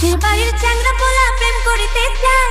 পাশের বাড়ির চ্যাংরা পোলা প্রেম করিতে চায়।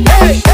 hey.